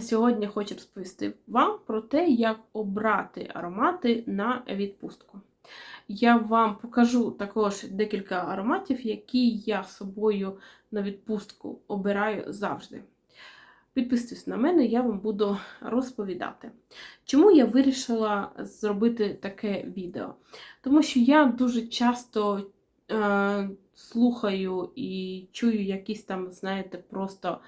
сьогодні хочу розповісти вам про те, як обрати аромати на відпустку. Я вам покажу також декілька ароматів, які я собою на відпустку обираю завжди. Підписуйтесь на мене, я вам буду розповідати. Чому я вирішила зробити таке відео? Тому що я дуже часто е, слухаю і чую якісь там, знаєте, просто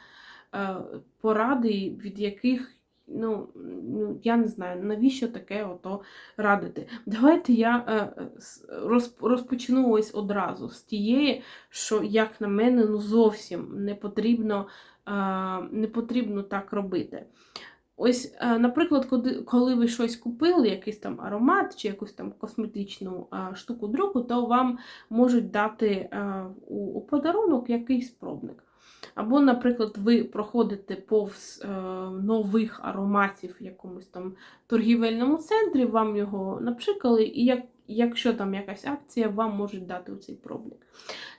поради, від яких, ну, ну, я не знаю, навіщо таке ото радити. Давайте я е, роз, розпочну ось одразу з тієї, що, як на мене, ну зовсім не потрібно, е, не потрібно так робити. Ось, е, наприклад, коли, ви щось купили, якийсь там аромат чи якусь там косметичну е, штуку другу, то вам можуть дати е, у подарунок якийсь пробник. Або, наприклад, ви проходите повз е, нових ароматів в якомусь там торгівельному центрі, вам його напшикали, і як, якщо там якась акція, вам можуть дати цей пробник.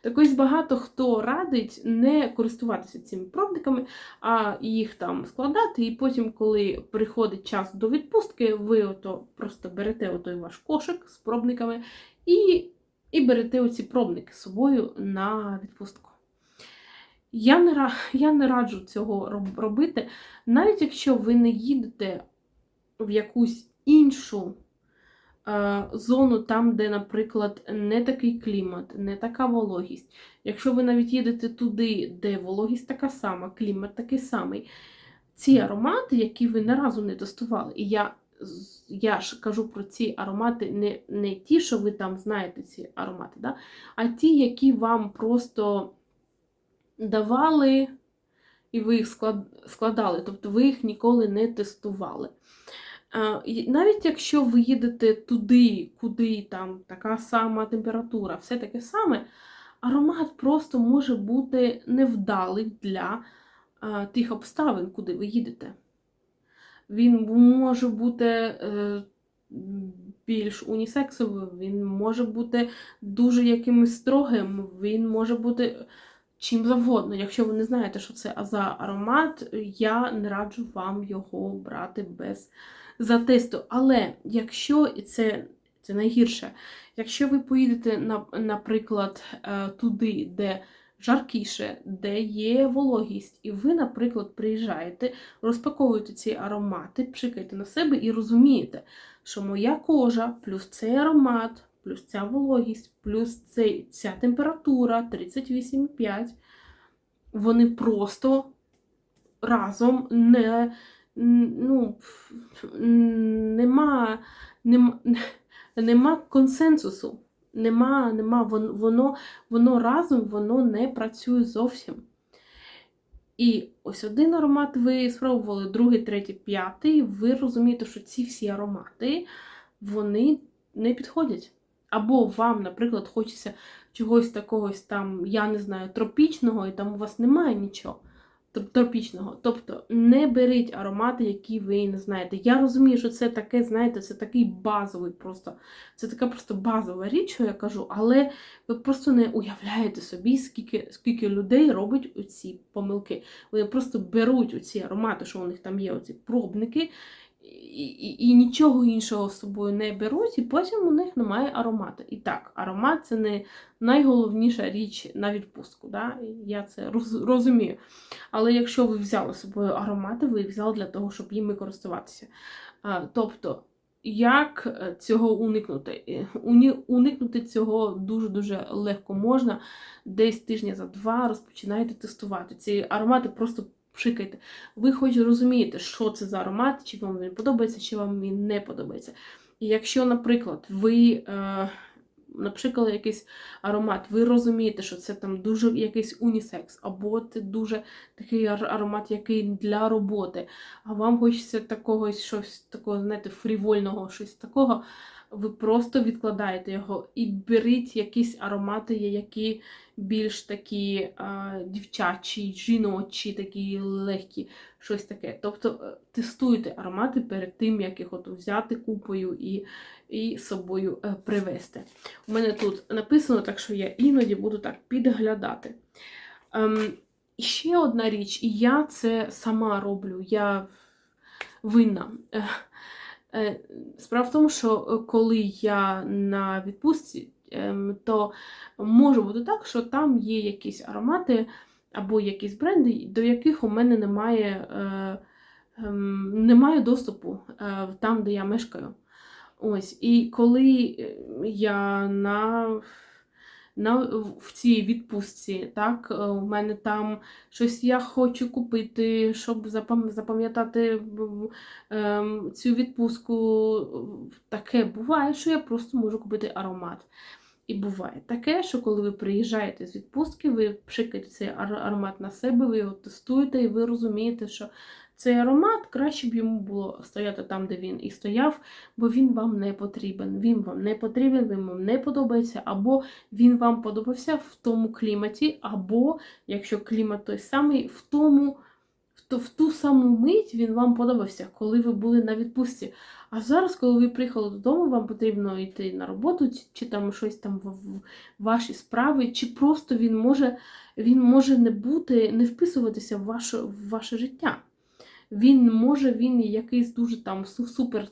Так ось багато хто радить не користуватися цими пробниками, а їх там складати, і потім, коли приходить час до відпустки, ви ото просто берете отой ваш кошик з пробниками і, і берете оці пробники з собою на відпустку. Я не, я не раджу цього робити, навіть якщо ви не їдете в якусь іншу е, зону, там, де, наприклад, не такий клімат, не така вологість. Якщо ви навіть їдете туди, де вологість така сама, клімат такий самий, ці аромати, які ви не разу не тестували, і я, я ж кажу про ці аромати, не, не ті, що ви там знаєте, ці аромати, да? а ті, які вам просто давали, і ви їх складали, тобто ви їх ніколи не тестували. Е, Навіть якщо ви їдете туди, куди там така сама температура, все таке саме, аромат просто може бути невдалий для е, тих обставин, куди ви їдете. Він може бути е, більш унісексовим, він може бути дуже якимось строгим, він може бути чим завгодно. Якщо ви не знаєте, що це за аромат, я не раджу вам його брати без затесту. Але якщо і це, це найгірше, якщо ви поїдете, на- наприклад, е, туди, де жаркіше, де є вологість, і ви, наприклад, приїжджаєте, розпаковуєте ці аромати, пшикаєте на себе і розумієте, що моя кожа плюс цей аромат, плюс ця вологість, плюс цей, ця температура 38,5, вони просто разом не ну, нема, нема, нема консенсусу. Нема, нема, воно, воно разом воно не працює зовсім. І ось один аромат ви спробували, другий, третій, п'ятий. Ви розумієте, що ці всі аромати вони не підходять. Або вам, наприклад, хочеться чогось такого там, я не знаю, тропічного, і там у вас немає нічого тропічного. Тобто не беріть аромати, які ви не знаєте. Я розумію, що це таке, знаєте, це такий базовий просто. Це така просто базова річ, що я кажу, але ви просто не уявляєте собі, скільки, скільки людей робить оці помилки. Вони просто беруть оці аромати, що у них там є, оці пробники. І, і, і нічого іншого з собою не беруть, і потім у них немає аромату. І так, аромат це не найголовніша річ на відпустку. Да? Я це роз, розумію. Але якщо ви взяли з собою аромати, ви їх взяли для того, щоб їми користуватися. А, Тобто, як е, цього уникнути? Е, Уникнути цього дуже-дуже легко можна. Десь тижня за два розпочинаєте тестувати. Ці аромати просто пшикайте. Ви хоч розумієте, що це за аромат, чи вам він подобається, чи вам він не подобається. І якщо, наприклад, ви е, напшикали якийсь аромат, ви розумієте, що це там дуже якийсь унісекс, або це дуже такий аромат, який для роботи, а вам хочеться такого щось такого, знаєте, фрівольного, щось такого. Ви просто відкладаєте його і беріть якісь аромати, які більш такі а, дівчачі, жіночі, такі легкі, щось таке. Тобто е, тестуйте аромати перед тим, як їх от взяти купою і, і собою е, привезти. У мене тут написано, так що я іноді буду так підглядати. Ем, ще одна річ, і я це сама роблю, я винна. Е, Справа в тому, що е, коли я на відпустці, ем, то може бути так, що там є якісь аромати або якісь бренди, до яких у мене немає, е, ем, немає доступу там, де я мешкаю. Ось, І коли я на на, в цій відпустці, так, е, у мене там щось я хочу купити, щоб запам'ятати ем, цю відпустку. Таке буває, що я просто можу купити аромат. І буває таке, що коли ви приїжджаєте з відпустки, ви пшикаєте цей аромат на себе, ви його тестуєте, і ви розумієте, що цей аромат краще б йому було стояти там, де він і стояв, бо він вам не потрібен. Він вам не потрібен, він вам не подобається, або він вам подобався в тому кліматі, або, якщо клімат той самий, в тому. ту- В ту саму мить він вам подобався, коли ви були на відпустці. А зараз, коли ви приїхали додому, вам потрібно йти на роботу, чи, чи там щось там в, в ваші справи, чи просто він може, він може не бути, не вписуватися в ваше, в ваше життя. Він може, він якийсь дуже там супер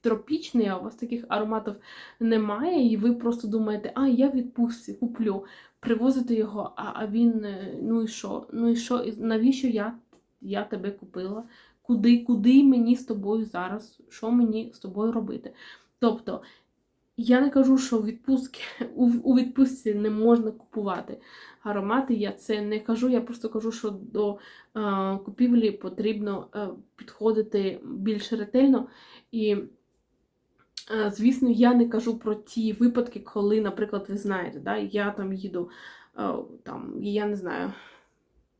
тропічний, а у вас таких ароматів немає, і ви просто думаєте, а я відпустці куплю, привозите його, а, а він, е, ну і що? Ну і що? Навіщо я, я тебе купила? Куди, куди мені з тобою зараз? Що мені з тобою робити? Тобто, я не кажу, що у відпустки, у, у відпустці не можна купувати аромати. Я це не кажу. Я просто кажу, що до е, купівлі потрібно е, підходити більш ретельно. І, е, звісно, я не кажу про ті випадки, коли, наприклад, ви знаєте, да, я там їду, е, там, я не знаю,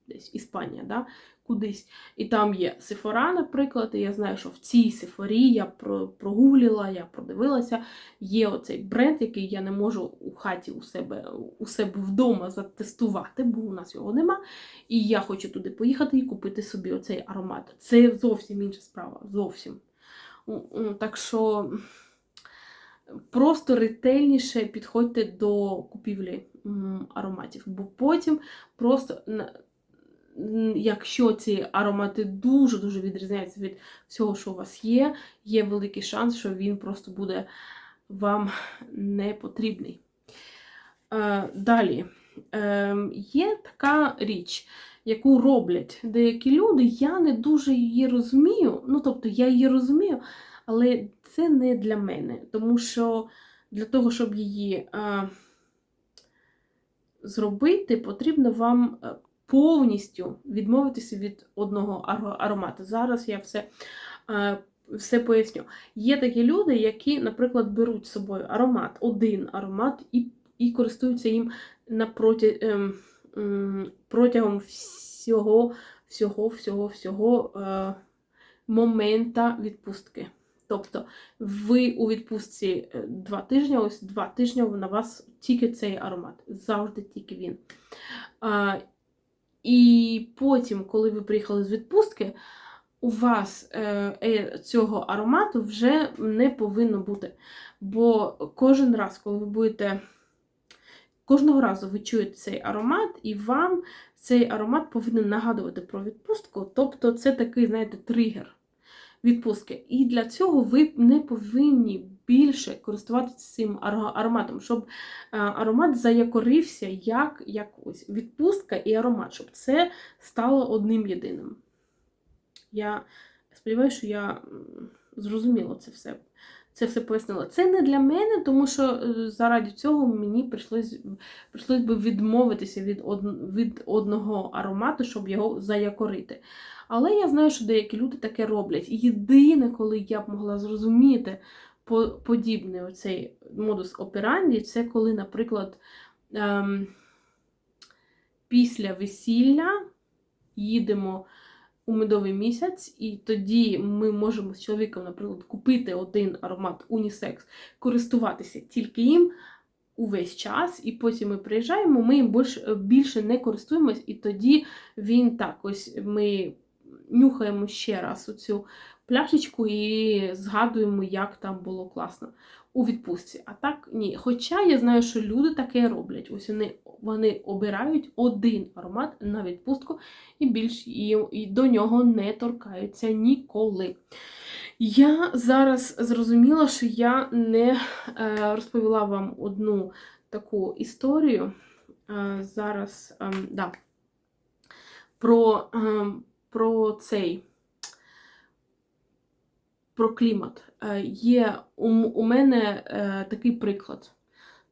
десь Іспанія, да, кудись, і там є Сефора, наприклад, і я знаю, що в цій Сефорі я про- прогуглила, я продивилася, є оцей бренд, який я не можу у хаті у себе, у себе вдома затестувати, бо у нас його нема. І я хочу туди поїхати і купити собі оцей аромат. Це зовсім інша справа. Зовсім. Так що просто ретельніше підходьте до купівлі ароматів, бо потім просто. Якщо ці аромати дуже-дуже відрізняються від всього, що у вас є, є великий шанс, що він просто буде вам не потрібний. Е, Далі Е, є така річ, яку роблять деякі люди. Я не дуже її розумію. Ну, тобто, я її розумію, але це не для мене. Тому що для того, щоб її е, зробити, потрібно вам е, повністю відмовитися від одного аромату. Зараз я все, е, все поясню. Є такі люди, які, наприклад, беруть з собою аромат, один аромат і, і користуються їм на проті, ем, протягом всього, всього, всього, всього е, момента відпустки. Тобто ви у відпустці е, два тижні, ось два тижні на вас тільки цей аромат, завжди тільки він. І потім, коли ви приїхали з відпустки, у вас е, е, цього аромату вже не повинно бути. Бо кожен раз, коли ви будете. Кожного разу ви чуєте цей аромат, і вам цей аромат повинен нагадувати про відпустку. Тобто це такий, знаєте, тригер відпустки. І для цього ви не повинні більше користуватися цим ароматом, щоб е, аромат заякорився як, як ось відпустка і аромат, щоб це стало одним єдиним. Я сподіваюся, що я зрозуміла це все. Це все пояснила. Це не для мене, тому що е, заради цього мені прийшлось, би відмовитися від, од, від одного аромату, щоб його заякорити. Але я знаю, що деякі люди таке роблять. І єдине, коли я б могла зрозуміти подібний оцей модус операнді, це коли, наприклад, ем, після весілля їдемо у медовий місяць, і тоді ми можемо з чоловіком, наприклад, купити один аромат унісекс, користуватися тільки їм увесь час, і потім ми приїжджаємо, ми їм більше, більше не користуємось, і тоді він так ось ми нюхаємо ще раз оцю пляшечку і згадуємо, як там було класно у відпустці. А так ні. Хоча я знаю, що люди таке роблять. Ось вони, вони обирають один аромат на відпустку і більш і, і до нього не торкаються ніколи. Я зараз зрозуміла, що я не е, розповіла вам одну таку історію. Е, зараз, е, да, про, е, про цей про клімат. Е, Є у, мене е, такий приклад.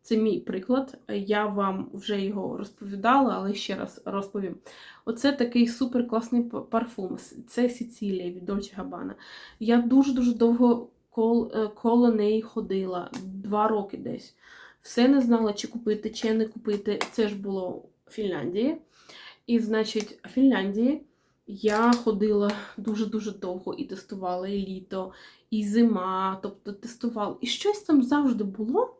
Це мій приклад. Я вам вже його розповідала, але ще раз розповім. Оце такий супер класний парфум. Це Сіцілія від Dolce Gabbana. Я дуже-дуже довго е, коло неї ходила, два роки десь. Все не знала, чи купити, чи не купити. Це ж було в Фінляндії. І, значить, в Фінляндії я ходила дуже-дуже довго і тестувала і літо, і зима, тобто тестувала. І щось там завжди було,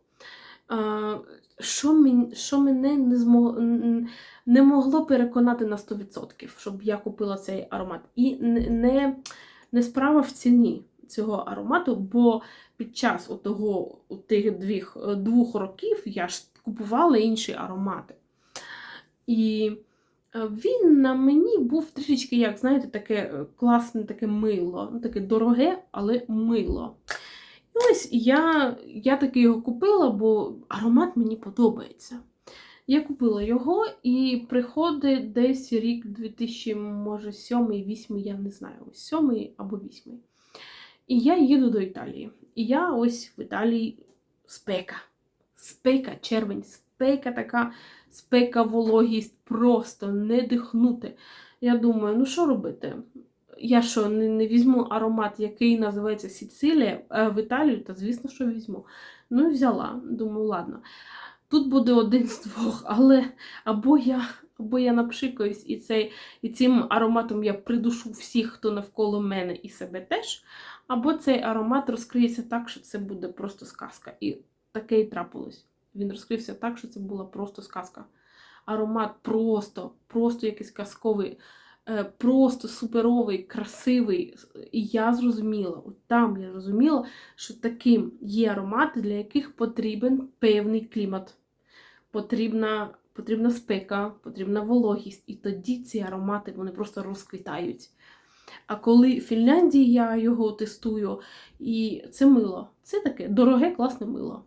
що, мен, що мене не, змог, не могло переконати на 100%, щоб я купила цей аромат. І не, не, справа в ціні цього аромату, бо під час отого, тих двох, двох років я ж купувала інші аромати. І він на мені був трішечки, як, знаєте, таке е, класне, таке мило, ну, таке дороге, але мило. І ось я, я таки його купила, бо аромат мені подобається. Я купила його і приходить десь рік 2000, може, 7-8, я не знаю, ось 7 або 8. І я їду до Італії. І я ось в Італії спека. Спека, червень, спека така, спека, вологість, просто не дихнути. Я думаю, ну що робити? Я що, не, не візьму аромат, який називається Сіцилія е, в Італію, та звісно, що візьму. Ну і взяла. Думаю, ладно. Тут буде один з двох, але або я, або я напшикаюсь, і, цей, і цим ароматом я придушу всіх, хто навколо мене і себе теж, або цей аромат розкриється так, що це буде просто сказка. І таке і трапилось. Він розкрився так, що це була просто сказка. Аромат просто, просто якийсь казковий, е, просто суперовий, красивий. І я зрозуміла, от там я зрозуміла, що таким є аромати, для яких потрібен певний клімат. Потрібна, потрібна спека, потрібна вологість. І тоді ці аромати вони просто розквітають. А коли в Фінляндії я його тестую, і це мило. Це таке дороге, класне мило.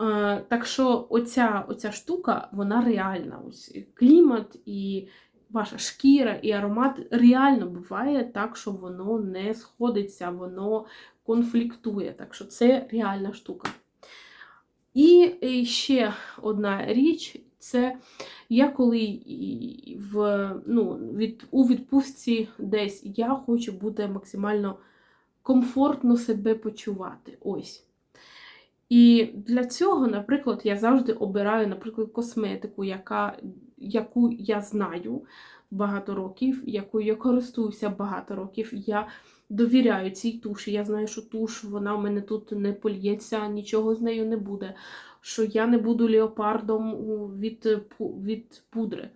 Е, так що оця, оця штука, вона реальна. Ось клімат, і ваша шкіра, і аромат реально буває так, що воно не сходиться, воно конфліктує. Так що це реальна штука. І е, ще одна річ це я коли в, ну, від, у відпустці десь я хочу бути максимально комфортно себе почувати. Ось. І для цього, наприклад, я завжди обираю, наприклад, косметику, яка, яку я знаю багато років, якою я користуюся багато років. Я довіряю цій туші. Я знаю, що туш вона в мене тут не польється, нічого з нею не буде. Що я не буду леопардом від, від пудри.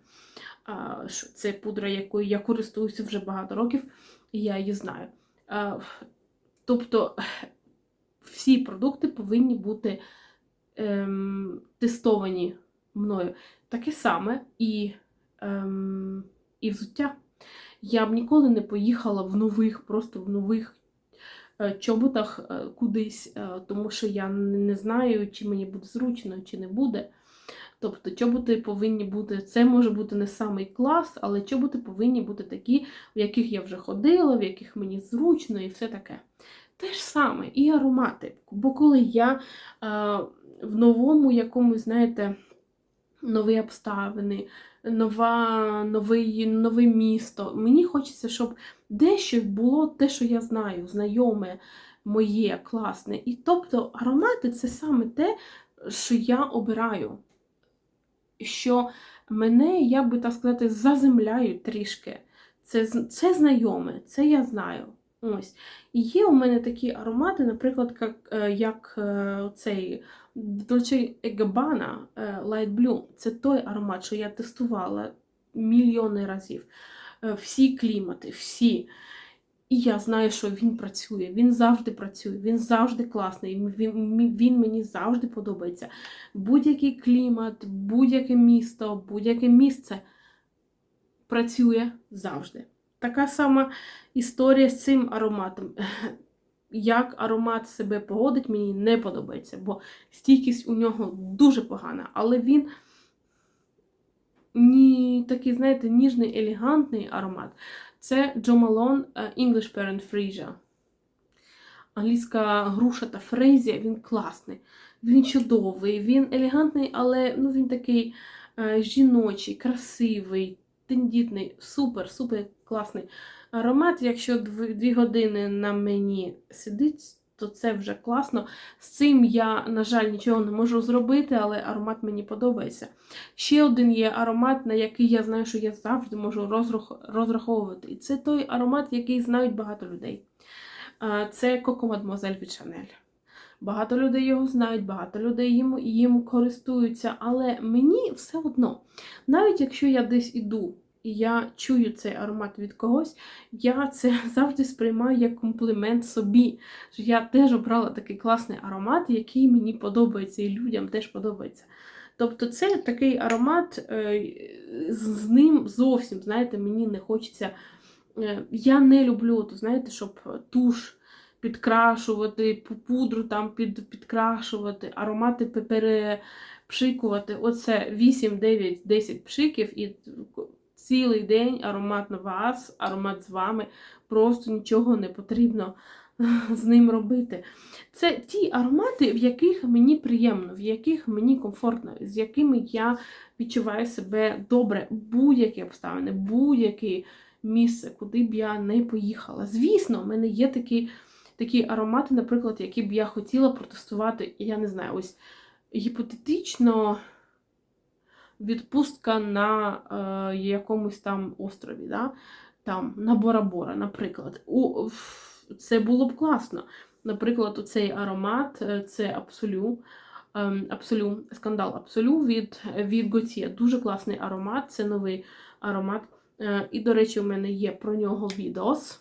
Що Це пудра, якою я користуюся вже багато років, і я її знаю. Тобто всі продукти повинні бути ем, тестовані мною. Таке саме і, ем, і взуття. Я б ніколи не поїхала в нових, просто в нових е, чоботах е, кудись, е, тому що я не не знаю, чи мені буде зручно, чи не буде. Тобто чоботи повинні бути, це може бути не самий клас, але чоботи повинні бути такі, в яких я вже ходила, в яких мені зручно і все таке. Те ж саме і аромати. Бо коли я е, в новому якомусь, знаєте, нові обставини, нова, новий, нове місто, мені хочеться, щоб дещо було те, що я знаю, знайоме, моє, класне. І тобто аромати це саме те, що я обираю. Що мене, як би так сказати, заземляють трішки. Це, це знайоме, це я знаю. Ось. І є у мене такі аромати, наприклад, як, е, як е, цей Dolce Gabbana е, Light Blue. Це той аромат, що я тестувала мільйони разів. Всі клімати, всі. І я знаю, що він працює, він завжди працює, він завжди класний, він, він мені завжди подобається. Будь-який клімат, будь-яке місто, будь-яке місце працює завжди. Така сама історія з цим ароматом. Як аромат себе погодить, мені не подобається, бо стійкість у нього дуже погана, але він ні, такий, знаєте, ніжний, елегантний аромат. Це Jo Malone е, English Parent Freesia. Англійська груша та фрезія, він класний, він чудовий, він елегантний, але ну, він такий е, жіночий, красивий, тендітний, супер, супер класний аромат. Якщо дві години на мені сидить, то це вже класно. З цим я, на жаль, нічого не можу зробити, але аромат мені подобається. Ще один є аромат, на який я знаю, що я завжди можу розраховувати. І це той аромат, який знають багато людей. Це Coco Mademoiselle від Chanel. Багато людей його знають, багато людей їм, їм користуються, але мені все одно, навіть якщо я десь іду і я чую цей аромат від когось, я це завжди сприймаю як комплімент собі. Що я теж обрала такий класний аромат, який мені подобається, і людям теж подобається. Тобто це такий аромат, е, з ним зовсім, знаєте, мені не хочеться. Е, я не люблю, то, знаєте, щоб туш підкрашувати, пудру там під, підкрашувати, аромати перепшикувати. Оце 8, 9, 10 пшиків і цілий день аромат на вас, аромат з вами, просто нічого не потрібно з ним робити. Це ті аромати, в яких мені приємно, в яких мені комфортно, з якими я відчуваю себе добре, будь-які обставини, будь-яке місце, куди б я не поїхала. Звісно, в мене є такі такі аромати, наприклад, які б я хотіла протестувати, я не знаю, ось гіпотетично відпустка на е, якомусь там острові, да? там, на Бора-Бора, наприклад. У, Це було б класно. Наприклад, цей аромат е, це Абсолю. Ем, Абсолю, скандал Абсолю від від Готє. Дуже класний аромат, це новий аромат. Е, і, до речі, у мене є про нього відос.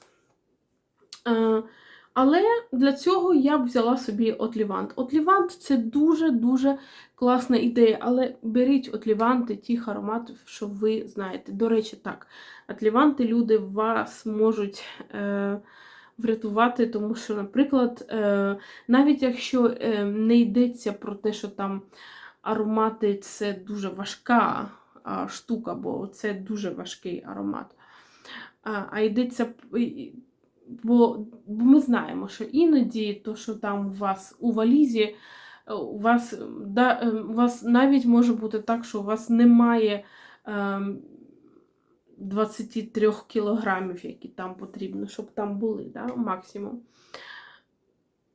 Але для цього я б взяла собі отлівант. Отлівант це дуже-дуже класна ідея, але беріть отліванти тих ароматів, що ви знаєте. До речі, так, отліванти люди вас можуть е, врятувати, тому що, наприклад, е, навіть якщо е, не йдеться про те, що там аромати це дуже важка штука, бо це дуже важкий аромат. А йдеться Бо, ми знаємо, що іноді то, що там у вас у валізі, е, у вас да, е, у вас навіть може бути так, що у вас немає е, 23 кілограмів, які там потрібно, щоб там були, да, максимум.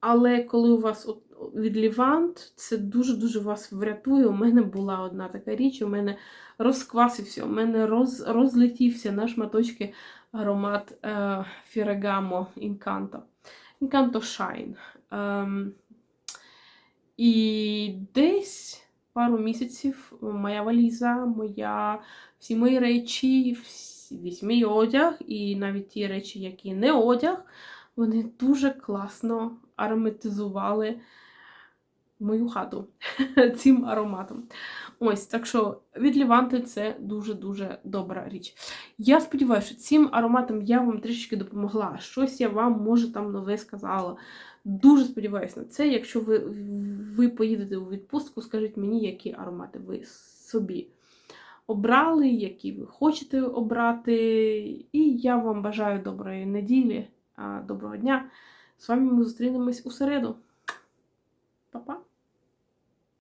Але коли у вас от, відлівант, це дуже-дуже вас врятує. У мене була одна така річ, у мене розквасився, у мене роз, розлетівся на шматочки аромат е, Ferragamo Incanto. Incanto Shine. Е, і десь пару місяців моя валіза, моя, всі мої речі, весь мій одяг, і навіть ті речі, які не одяг, вони дуже класно ароматизували мою хату цим ароматом. Ось, так що від Ліванти це дуже-дуже добра річ. Я сподіваюся, що цим ароматом я вам трішки допомогла. Щось я вам, може, там нове сказала. Дуже сподіваюся на це. Якщо ви ви поїдете у відпустку, скажіть мені, які аромати ви собі обрали, які ви хочете обрати. І я вам бажаю доброї неділі, доброго дня. З вами ми зустрінемось у середу.